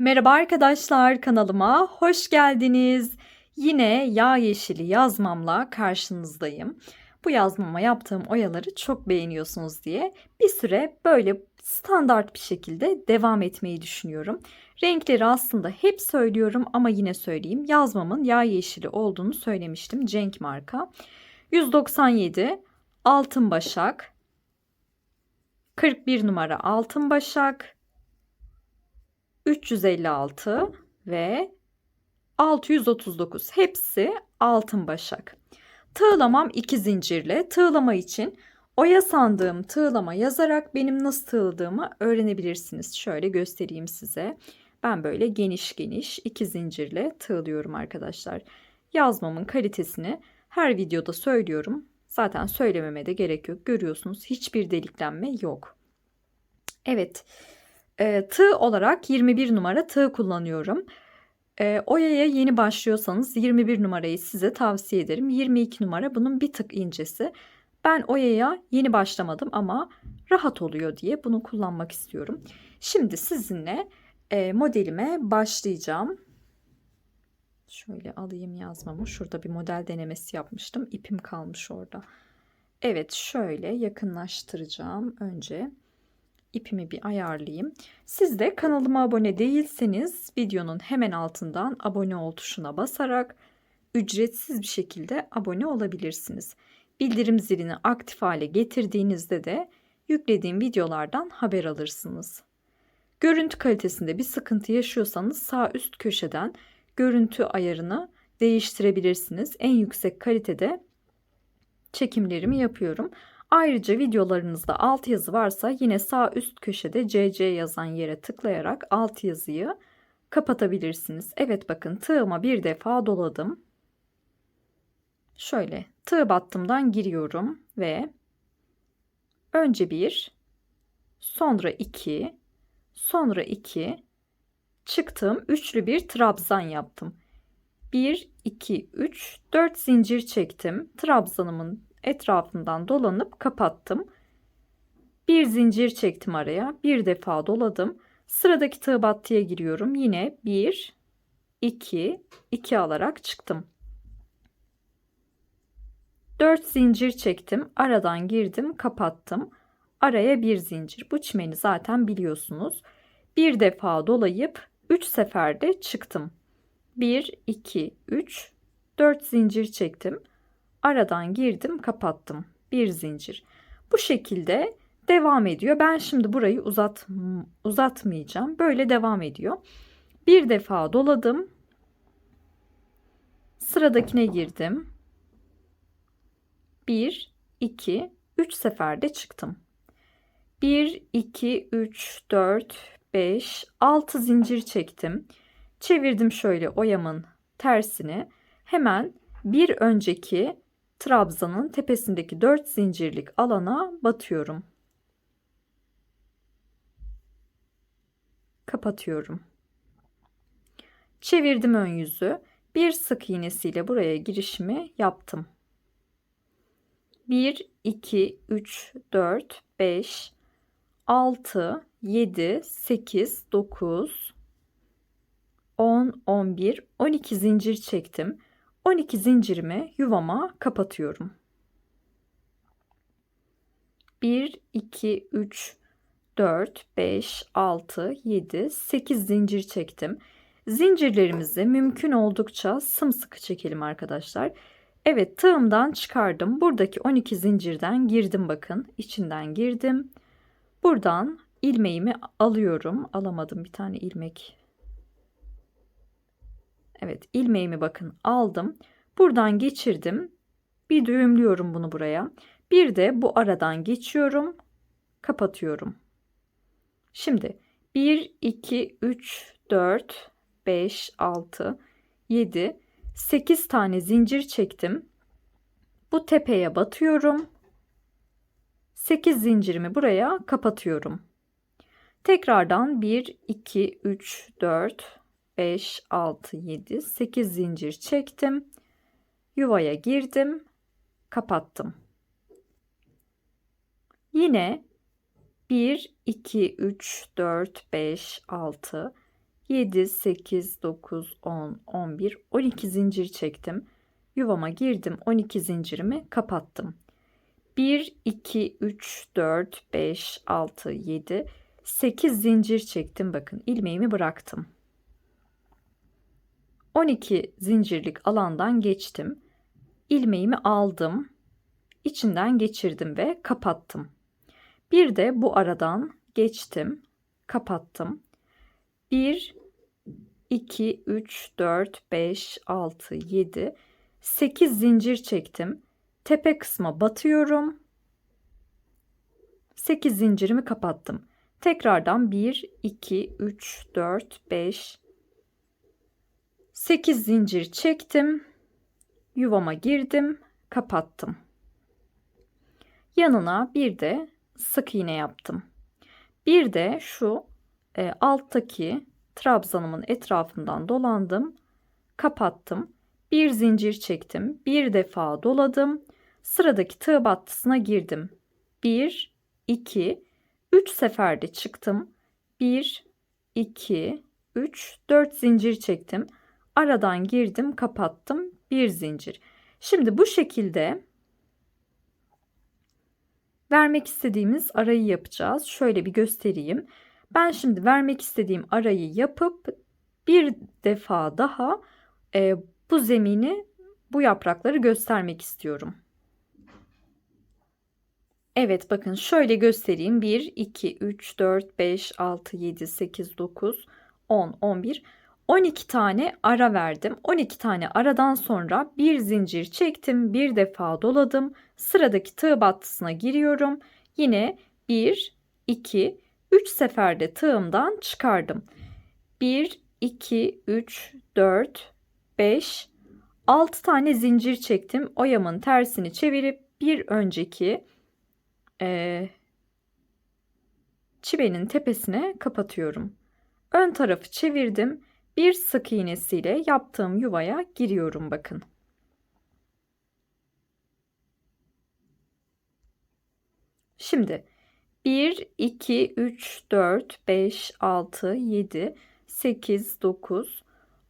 Merhaba arkadaşlar kanalıma hoş geldiniz. Yine yağ yeşili yazmamla karşınızdayım. Bu yazmama yaptığım oyaları çok beğeniyorsunuz diye bir süre böyle standart bir şekilde devam etmeyi düşünüyorum. Renkleri aslında hep söylüyorum ama yine söyleyeyim. Yazmamın yağ yeşili olduğunu söylemiştim. Cenk marka. 197 altın başak 41 numara altın başak 356 ve 639 hepsi altın başak. Tığlamam iki zincirle. Tığlama için oya sandığım tığlama yazarak benim nasıl tığladığımı öğrenebilirsiniz. Şöyle göstereyim size. Ben böyle geniş geniş iki zincirle tığlıyorum arkadaşlar. Yazmamın kalitesini her videoda söylüyorum. Zaten söylememe de gerek yok. Görüyorsunuz hiçbir deliklenme yok. Evet. E, tığ olarak 21 numara tığ kullanıyorum. E, oyaya yeni başlıyorsanız 21 numarayı size tavsiye ederim. 22 numara bunun bir tık incesi. Ben oyaya yeni başlamadım ama rahat oluyor diye bunu kullanmak istiyorum. Şimdi sizinle e, modelime başlayacağım. Şöyle alayım yazmamı. Şurada bir model denemesi yapmıştım. İpim kalmış orada. Evet şöyle yakınlaştıracağım önce ipimi bir ayarlayayım. Siz de kanalıma abone değilseniz videonun hemen altından abone ol tuşuna basarak ücretsiz bir şekilde abone olabilirsiniz. Bildirim zilini aktif hale getirdiğinizde de yüklediğim videolardan haber alırsınız. Görüntü kalitesinde bir sıkıntı yaşıyorsanız sağ üst köşeden görüntü ayarını değiştirebilirsiniz. En yüksek kalitede çekimlerimi yapıyorum. Ayrıca videolarınızda alt yazı varsa yine sağ üst köşede CC yazan yere tıklayarak alt yazıyı kapatabilirsiniz. Evet bakın tığıma bir defa doladım. Şöyle tığ battımdan giriyorum ve önce bir, sonra iki, sonra iki çıktım. Üçlü bir trabzan yaptım. 1, 2, 3, 4 zincir çektim. Trabzanımın etrafından dolanıp kapattım. Bir zincir çektim araya. Bir defa doladım. Sıradaki tığ battıya giriyorum. Yine 1 2 2 alarak çıktım. 4 zincir çektim. Aradan girdim, kapattım. Araya bir zincir. Bu çimeni zaten biliyorsunuz. Bir defa dolayıp 3 seferde çıktım. 1 2 3 4 zincir çektim. Aradan girdim, kapattım. Bir zincir. Bu şekilde devam ediyor. Ben şimdi burayı uzat uzatmayacağım. Böyle devam ediyor. Bir defa doladım. Sıradakine girdim. 1 2 3 seferde çıktım. 1 2 3 4 5 6 zincir çektim. Çevirdim şöyle oyamın tersini. Hemen bir önceki trabzanın tepesindeki 4 zincirlik alana batıyorum. Kapatıyorum. Çevirdim ön yüzü. Bir sık iğnesiyle buraya girişimi yaptım. 1 2 3 4 5 6 7 8 9 10 11 12 zincir çektim. 12 zincirimi yuvama kapatıyorum. 1 2 3 4 5 6 7 8 zincir çektim. Zincirlerimizi mümkün oldukça sımsıkı çekelim arkadaşlar. Evet tığımdan çıkardım. Buradaki 12 zincirden girdim bakın. içinden girdim. Buradan ilmeğimi alıyorum. Alamadım bir tane ilmek Evet ilmeğimi bakın aldım. Buradan geçirdim. Bir düğümlüyorum bunu buraya. Bir de bu aradan geçiyorum. Kapatıyorum. Şimdi 1, 2, 3, 4, 5, 6, 7, 8 tane zincir çektim. Bu tepeye batıyorum. 8 zincirimi buraya kapatıyorum. Tekrardan 1, 2, 3, 4, 5, 6, 7, 8 zincir çektim. Yuvaya girdim. Kapattım. Yine 1, 2, 3, 4, 5, 6, 7, 8, 9, 10, 11, 12 zincir çektim. Yuvama girdim. 12 zincirimi kapattım. 1, 2, 3, 4, 5, 6, 7, 8 zincir çektim. Bakın ilmeğimi bıraktım. 12 zincirlik alandan geçtim. İlmeğimi aldım. içinden geçirdim ve kapattım. Bir de bu aradan geçtim, kapattım. 1 2 3 4 5 6 7 8 zincir çektim. Tepe kısma batıyorum. 8 zincirimi kapattım. Tekrardan 1 2 3 4 5 8 zincir çektim. Yuvama girdim, kapattım. Yanına bir de sık iğne yaptım. Bir de şu e, alttaki trabzanımın etrafından dolandım, kapattım. Bir zincir çektim, bir defa doladım. Sıradaki tığ battısına girdim. 1 2 3 seferde çıktım. 1 2 3 4 zincir çektim. Aradan girdim, kapattım. Bir zincir. Şimdi bu şekilde vermek istediğimiz arayı yapacağız. Şöyle bir göstereyim. Ben şimdi vermek istediğim arayı yapıp bir defa daha e, bu zemini, bu yaprakları göstermek istiyorum. Evet bakın şöyle göstereyim. 1, 2, 3, 4, 5, 6, 7, 8, 9, 10, 11, 12 tane ara verdim. 12 tane aradan sonra bir zincir çektim. Bir defa doladım. Sıradaki tığ battısına giriyorum. Yine 1, 2, 3 seferde tığımdan çıkardım. 1, 2, 3, 4, 5, 6 tane zincir çektim. Oyamın tersini çevirip bir önceki e, çivenin tepesine kapatıyorum. Ön tarafı çevirdim bir sık iğnesiyle yaptığım yuvaya giriyorum bakın. Şimdi 1, 2, 3, 4, 5, 6, 7, 8, 9,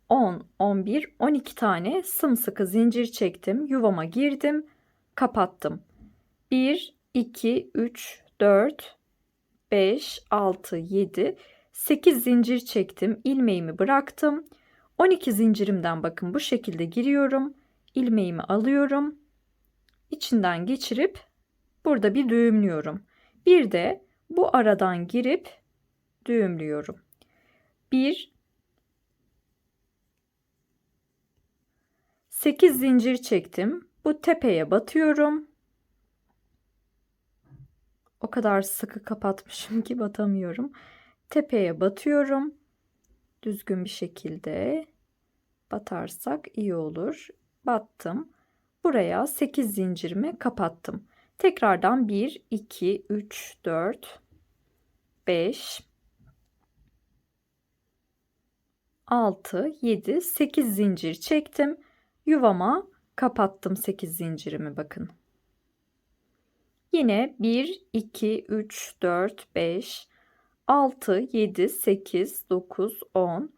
10, 11, 12 tane sımsıkı zincir çektim. Yuvama girdim, kapattım. 1, 2, 3, 4, 5, 6, 7, 8 zincir çektim. ilmeğimi bıraktım. 12 zincirimden bakın bu şekilde giriyorum. ilmeğimi alıyorum. içinden geçirip burada bir düğümlüyorum. Bir de bu aradan girip düğümlüyorum. 1 8 zincir çektim. Bu tepeye batıyorum. O kadar sıkı kapatmışım ki batamıyorum tepeye batıyorum. Düzgün bir şekilde batarsak iyi olur. Battım. Buraya 8 zincirimi kapattım. Tekrardan 1 2 3 4 5 6 7 8 zincir çektim. Yuvama kapattım 8 zincirimi bakın. Yine 1 2 3 4 5 6, 7, 8, 9, 10,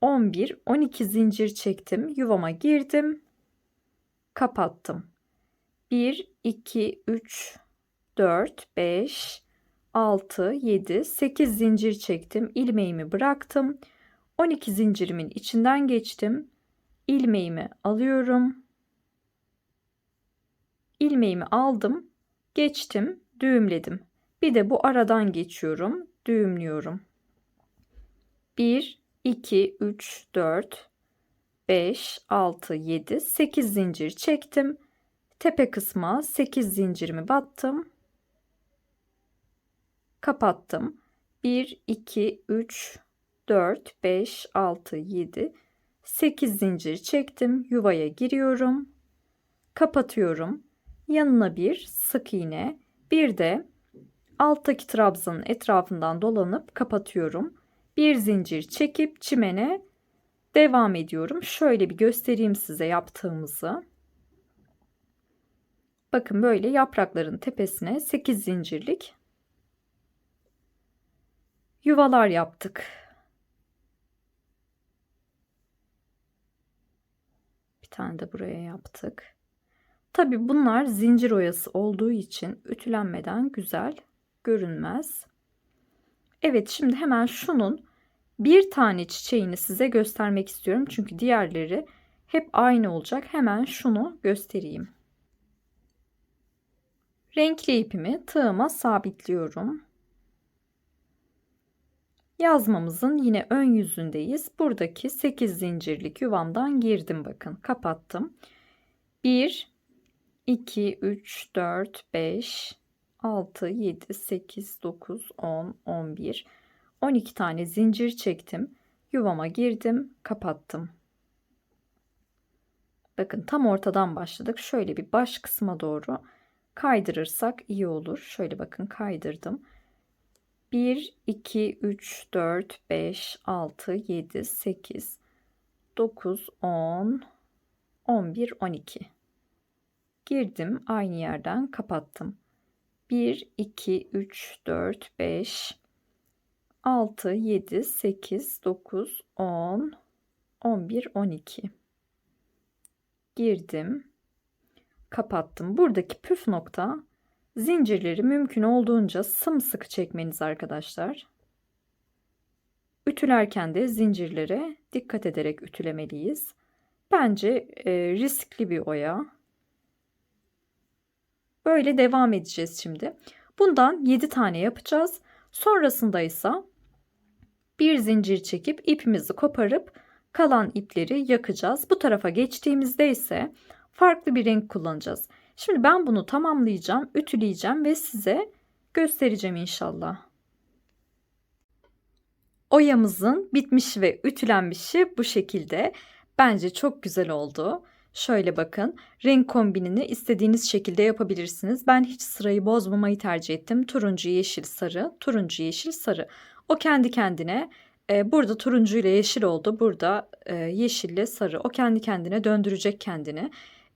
11, 12 zincir çektim. Yuvama girdim. Kapattım. 1, 2, 3, 4, 5, 6, 7, 8 zincir çektim. ilmeğimi bıraktım. 12 zincirimin içinden geçtim. ilmeğimi alıyorum. ilmeğimi aldım. Geçtim. Düğümledim. Bir de bu aradan geçiyorum düğümlüyorum. 1, 2, 3, 4, 5, 6, 7, 8 zincir çektim. Tepe kısma 8 zincirimi battım. Kapattım. 1, 2, 3, 4, 5, 6, 7, 8 zincir çektim. Yuvaya giriyorum. Kapatıyorum. Yanına bir sık iğne, bir de alttaki trabzanın etrafından dolanıp kapatıyorum. Bir zincir çekip çimene devam ediyorum. Şöyle bir göstereyim size yaptığımızı. Bakın böyle yaprakların tepesine 8 zincirlik yuvalar yaptık. Bir tane de buraya yaptık. Tabi bunlar zincir oyası olduğu için ütülenmeden güzel görünmez. Evet şimdi hemen şunun bir tane çiçeğini size göstermek istiyorum. Çünkü diğerleri hep aynı olacak. Hemen şunu göstereyim. Renkli ipimi tığıma sabitliyorum. Yazmamızın yine ön yüzündeyiz. Buradaki 8 zincirlik yuvamdan girdim bakın. Kapattım. 1 2 3 4 5 6 7 8 9 10 11 12 tane zincir çektim. Yuvama girdim, kapattım. Bakın tam ortadan başladık. Şöyle bir baş kısma doğru kaydırırsak iyi olur. Şöyle bakın kaydırdım. 1, 2, 3, 4, 5, 6, 7, 8, 9, 10, 11, 12. Girdim aynı yerden kapattım. 1, 2, 3, 4, 5, 6, 7, 8, 9, 10, 11, 12. Girdim. Kapattım. Buradaki püf nokta zincirleri mümkün olduğunca sımsıkı çekmeniz arkadaşlar. Ütülerken de zincirlere dikkat ederek ütülemeliyiz. Bence e, riskli bir oya. Böyle devam edeceğiz şimdi. Bundan 7 tane yapacağız. Sonrasında ise bir zincir çekip ipimizi koparıp kalan ipleri yakacağız. Bu tarafa geçtiğimizde ise farklı bir renk kullanacağız. Şimdi ben bunu tamamlayacağım, ütüleyeceğim ve size göstereceğim inşallah. Oyamızın bitmiş ve ütülenmişi bu şekilde. Bence çok güzel oldu. Şöyle bakın renk kombinini istediğiniz şekilde yapabilirsiniz. Ben hiç sırayı bozmamayı tercih ettim. Turuncu, yeşil, sarı, turuncu, yeşil, sarı. O kendi kendine e, burada turuncu ile yeşil oldu. Burada e, yeşille sarı. O kendi kendine döndürecek kendini.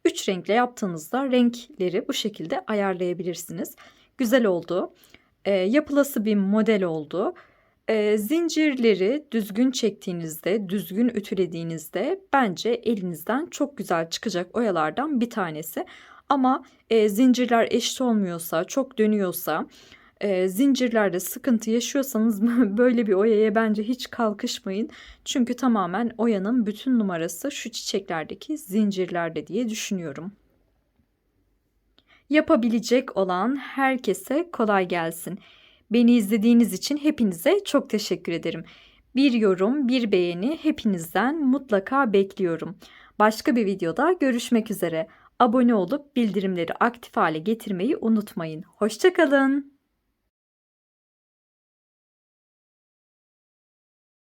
Üç renkle yaptığınızda renkleri bu şekilde ayarlayabilirsiniz. Güzel oldu. E, yapılası bir model oldu. E, zincirleri düzgün çektiğinizde, düzgün ütülediğinizde bence elinizden çok güzel çıkacak oyalardan bir tanesi. Ama e, zincirler eşit olmuyorsa, çok dönüyorsa, e, zincirlerde sıkıntı yaşıyorsanız böyle bir oyaya bence hiç kalkışmayın. Çünkü tamamen oyanın bütün numarası şu çiçeklerdeki zincirlerde diye düşünüyorum. Yapabilecek olan herkese kolay gelsin. Beni izlediğiniz için hepinize çok teşekkür ederim. Bir yorum, bir beğeni hepinizden mutlaka bekliyorum. Başka bir videoda görüşmek üzere. Abone olup bildirimleri aktif hale getirmeyi unutmayın. Hoşçakalın.